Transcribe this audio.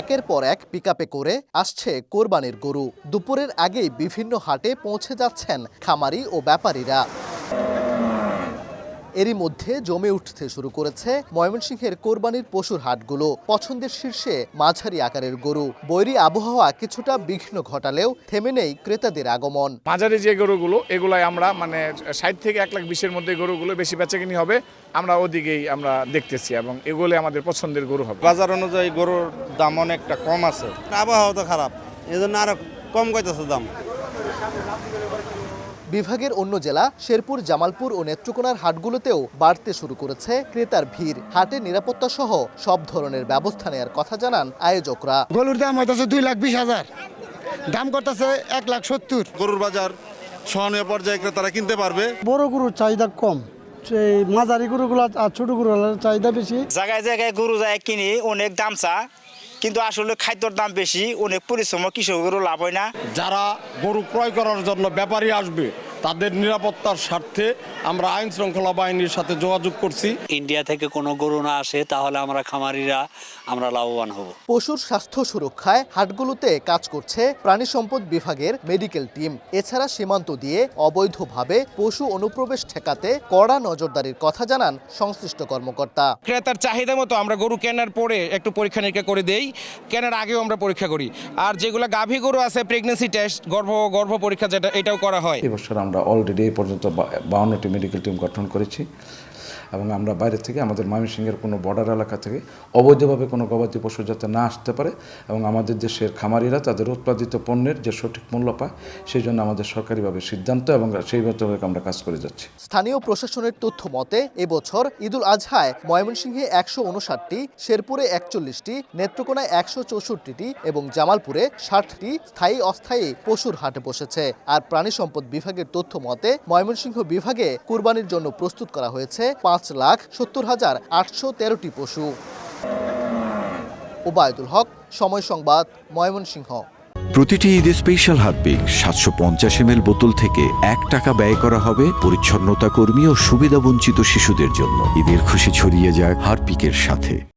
একের পর এক পিকআপে করে আসছে কোরবানির গরু। দুপুরের আগেই বিভিন্ন হাটে পৌঁছে যাচ্ছেন খামারি ও ব্যাপারীরা। এরই মধ্যে জমে উঠতে শুরু করেছে ময়মনসিংহের কোরবানির পশুর হাটগুলো। পছন্দের শীর্ষে মাঝারি আকারের গরু। বৈরী আবহাওয়া কিছুটা বিঘ্ন ঘটালেও থেমে নেই ক্রেতাদের আগমন। মাঝারি যে গরুগুলো এগুলাই আমরা মানে ষাট থেকে এক লাখ বিশের মধ্যে গরুগুলো বেশি বেচাকিনি হবে। আমরা ওদিকেই আমরা দেখতেছি এবং এগুলো আমাদের পছন্দের গরু হবে। বাজার অনুযায়ী গরুর দাম অনেকটা কম আছে। আবহাওয়া তো খারাপ। এই জন্য আরও কম কইতেছে দাম। বিভাগের অন্য জেলা শেরপুর জামালপুর ও নেত্রকোনার হাটগুলোতেও বাড়তে শুরু করেছে ক্রেতার ভিড়। হাটে নিরাপত্তা সহ সব ধরনের ব্যবস্থা নেওয়ার কথা জানান আয়োজকরা। গরুর দাম হইতেছে দুই লাখ বিশ হাজার। দাম করতেছে এক লাখ সত্তর। গরুর বাজার সহনীয় পর্যায়ে ক্রেতারা কিনতে পারবে। বড় গরুর চাহিদা কম। এই মাঝারি গরুগুলো আর ছোট গরুগুলোর চাহিদা বেশি। জায়গায় জায়গায় গরু যায় কিনি অনেক দাম চা। কিন্তু আসলে খাদ্যর দাম বেশি, অনেক পরিশ্রম কৃষকেরও লাভ হয় না। যারা গরু ক্রয় করার জন্য ব্যাপারী আসবে তাদের নিরাপত্তার স্বার্থে আমরা আইন শৃঙ্খলা বাহিনীর সাথে যোগাযোগ করছি। ইন্ডিয়া থেকে কোনো গরু না আসে তাহলে আমরা খামারিরা আমরা লাভবান হব। পশুর স্বাস্থ্য সুরক্ষায় হাটগুলোতে কাজ করছে প্রাণী সম্পদ বিভাগের মেডিকেল টিম। এছাড়া সীমান্ত দিয়ে অবৈধভাবে পশু অনুপ্রবেশ ঠেকাতে কড়া নজরদারির কথা জানান সংশ্লিষ্ট কর্মকর্তা। ক্রেতার চাহিদা মতো আমরা গরু কেনার পরে একটু পরীক্ষা নিরীক্ষা করে দেই কেনার আগেও আমরা পরীক্ষা করি। আর যেগুলো গাভী গরু আছে প্রেগনেন্সি টেস্ট গর্ভ গর্ভ পরীক্ষা যেটা এটাও করা হয়। এবছর আমরা অলরেডি এই পর্যন্ত বাউন্নটি মেডিকেল টিম গঠন করেছি। এবং আমরা বাইরে থেকে আমাদের ময়মনসিংহের কোনো বর্ডার এলাকা থেকে অবৈধভাবে কোনো গবাদি পশু যাতে না আসতে পারে এবং আমাদের দেশের খামারিরা তাদের উৎপাদিত পণ্যের যে সঠিক মূল্য পায়, সেই জন্য আমাদের সরকারিভাবে সিদ্ধান্ত এবং সেই মোতাবেক আমরা কাজ করে যাচ্ছি। স্থানীয় প্রশাসনের তথ্য মতে, এবছর ঈদুল আজহায় ময়মনসিংহে একশো উনষাটটি, শেরপুরে একচল্লিশটি, নেত্রকোনায় একশো চৌষট্টিটি এবং জামালপুরে ষাটটি স্থায়ী অস্থায়ী পশুর হাটে বসেছে। আর প্রাণী সম্পদ বিভাগের তথ্য মতে ময়মনসিংহ বিভাগে কুরবানির জন্য প্রস্তুত করা হয়েছে পাঁচ লাখ সত্তর হাজার আটশো তেরোটি পশু। ওবায়দুল হক, সময় সংবাদ, ময়মনসিংহ। প্রতিটি ঈদে স্পেশাল হারপিক সাতশো পঞ্চাশ এম বোতল থেকে এক টাকা ব্যয় করা হবে পরিচ্ছন্নতা কর্মী ও সুবিধাবঞ্চিত শিশুদের জন্য। ঈদের খুশি ছড়িয়ে যায় হারপিকের সাথে।